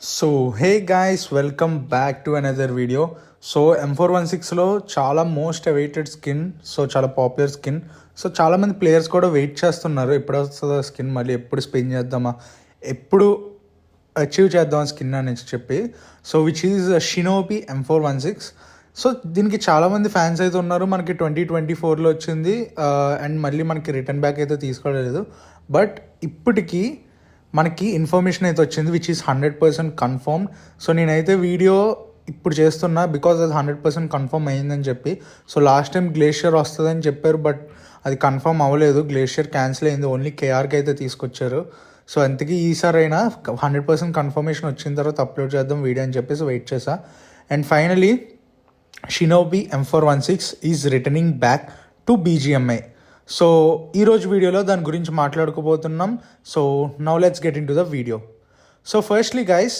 So hey guys welcome back to another video so M four one సిక్స్లో చాలా most awaited skin so చాలా popular skin so చాలామంది players కూడా wait చేస్తున్నారు ఎప్పుడు వస్తుందో స్కిన్ మళ్ళీ ఎప్పుడు స్పెయిన్ చేద్దామా ఎప్పుడు అచీవ్ చేద్దాం స్కిన్ అని చెప్పి. So which is Shinobi M four one six so దీనికి చాలామంది ఫ్యాన్స్ అయితే ఉన్నారు. మనకి ట్వంటీ ట్వంటీ ఫోర్లో వచ్చింది. Uh, అండ్ మళ్ళీ మనకి రిటర్న్ బ్యాక్ అయితే తీసుకోలేదు. బట్ ఇప్పటికీ మనకి ఇన్ఫర్మేషన్ అయితే వచ్చింది which is hundred percent confirm so నేనైతే వీడియో ఇప్పుడు చేస్తున్నా బికాజ్ అది హండ్రెడ్ పర్సెంట్ కన్ఫర్మ్ అయిందని చెప్పి. సో లాస్ట్ టైం గ్లేషియర్ వస్తుందని చెప్పారు బట్ అది కన్ఫర్మ్ అవ్వలేదు. గ్లేషియర్ క్యాన్సిల్ అయింది. ఓన్లీ కేఆర్కి అయితే తీసుకొచ్చారు. సో అందుకే ఈసారి అయినా హండ్రెడ్ పర్సెంట్ కన్ఫర్మేషన్ వచ్చిన తర్వాత అప్లోడ్ చేద్దాం వీడియో అని చెప్పేసి వెయిట్ చేసా and finally Shinobi M four one six is returning back to BGMI so ఈరోజు వీడియోలో దాని గురించి మాట్లాడుకోబోతున్నాం. So now let's get into the video so firstly guys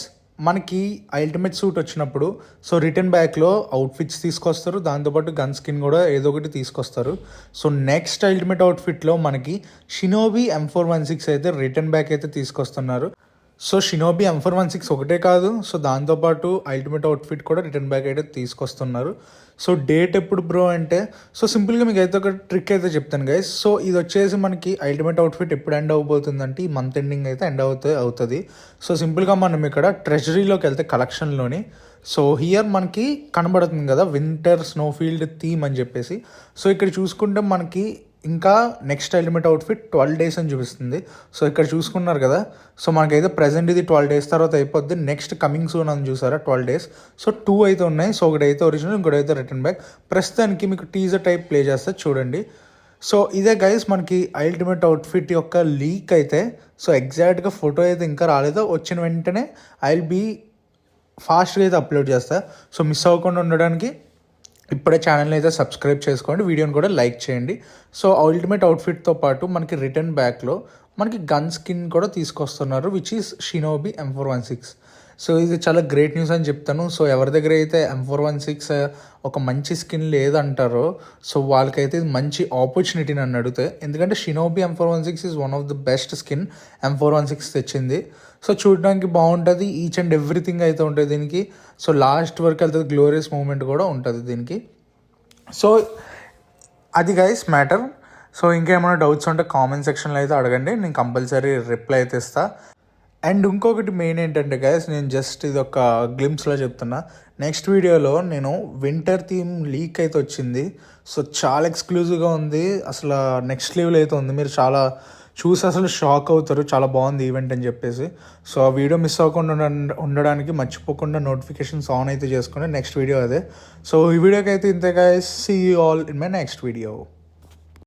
మనకి అల్టిమేట్ సూట్ వచ్చినప్పుడు సో రిటర్న్ బ్యాక్లో అవుట్ఫిట్స్ తీసుకొస్తారు. దాంతోపాటు గన్ స్కిన్ కూడా ఏదో ఒకటి తీసుకొస్తారు. సో నెక్స్ట్ అల్టిమేట్ అవుట్ఫిట్లో మనకి Shinobi M four one six అయితే రిటర్న్ బ్యాక్ అయితే తీసుకొస్తున్నారు. So Shinobi M four one six ఒకటే కాదు. సో దాంతోపాటు అల్టిమేట్ అవుట్ఫిట్ కూడా రిటర్న్ బ్యాక్ అయితే తీసుకొస్తున్నారు. సో డేట్ ఎప్పుడు బ్రో అంటే సో సింపుల్గా మీకు అయితే ఒక ట్రిక్ అయితే చెప్తాను గైస్ సో ఇది వచ్చేసి మనకి అల్టిమేట్ అవుట్ఫిట్ ఎప్పుడు ఎండ్ అవబోతుందంటే ఈ మంత్ ఎండింగ్ అయితే ఎండ్ అవుతుంది అవుతుంది. సో సింపుల్గా మనం ఇక్కడ ట్రెజరీలోకి వెళ్తే కలెక్షన్లోని సో హియర్ మనకి కనబడుతుంది కదా వింటర్ స్నోఫీల్డ్ థీమ్ అని చెప్పేసి. సో ఇక్కడ చూసుకుంటే మనకి ఇంకా next element outfit twelve days అని చూపిస్తుంది. సో ఇక్కడ చూసుకున్నారు కదా. సో మనకైతే ప్రజెంట్ ఇది ట్వెల్వ్ డేస్ తర్వాత అయిపోద్ది. నెక్స్ట్ కమింగ్ సూన్ అని చూసారా? ట్వెల్వ్ డేస్ సో టూ అయితే ఉన్నాయి. సో ఒకటి అయితే ఒరిజినల్ ఇంకోటి అయితే రిటర్న్ బ్యాక్ ప్రస్తుతానికి మీకు టీజర్ టైప్ ప్లే చేస్తే చూడండి. సో ఇదే గైస్ మనకి అల్టిమేట్ అవుట్ఫిట్ యొక్క లీక్ అయితే సో ఎగ్జాక్ట్గా ఫోటో అయితే ఇంకా రాలేదు వచ్చిన వెంటనే ఐ విల్ బీ ఫాస్ట్గా అయితే అప్లోడ్ చేస్తా. సో మిస్ అవ్వకుండా ఉండడానికి ఇప్పుడే ఛానల్ని అయితే సబ్స్క్రైబ్ చేసుకోండి వీడియోని కూడా లైక్ చేయండి. సో అల్టిమేట్ అవుట్ఫిట్తో పాటు మనకి రిటర్న్ బ్యాక్లో మనకి గన్ స్కిన్ కూడా తీసుకొస్తున్నారు which is Shinobi M four one six so ఇది చాలా గ్రేట్ న్యూస్ అని చెప్తాను. సో ఎవరి దగ్గర అయితే ఎం ఫోర్ వన్ సిక్స్ ఒక మంచి స్కిన్ లేదంటారో సో వాళ్ళకైతే ఇది మంచి ఆపర్చునిటీ నన్ను అడిగితే. ఎందుకంటే Shinobi M four one six is one of the best skin M four one six తెచ్చింది. సో చూడడానికి బాగుంటుంది ఈచ్ అండ్ ఎవ్రీథింగ్ అయితే ఉంటుంది దీనికి. సో లాస్ట్ వరకు వెళ్తుంది గ్లోరియస్ మూమెంట్ కూడా ఉంటుంది దీనికి. సో అది గైస్ మ్యాటర్ సో ఇంకేమైనా డౌట్స్ ఉంటే కామెంట్ సెక్షన్లో అయితే అడగండి నేను కంపల్సరీ రిప్లై అయితే ఇస్తా. అండ్ ఇంకొకటి మెయిన్ ఏంటంటే గైస్ నేను జస్ట్ ఇది ఒక గ్లిమ్స్లో చెప్తున్నా. నెక్స్ట్ వీడియోలో నేను వింటర్ థీమ్ లీక్ అయితే వచ్చింది. సో చాలా ఎక్స్క్లూజివ్గా ఉంది. అసలు నెక్స్ట్ లెవెల్ అయితే ఉంది. మీరు చాలా చూసి అసలు షాక్ అవుతారు. చాలా బాగుంది ఈవెంట్ అని చెప్పేసి. సో ఆ వీడియో మిస్ అవ్వకుండా ఉండ- ఉండడానికి మర్చిపోకుండా నోటిఫికేషన్స్ ఆన్ అయితే చేసుకుంటే నెక్స్ట్ వీడియో అదే. సో ఈ వీడియోకి అయితే ఇంతే guys see all in my next video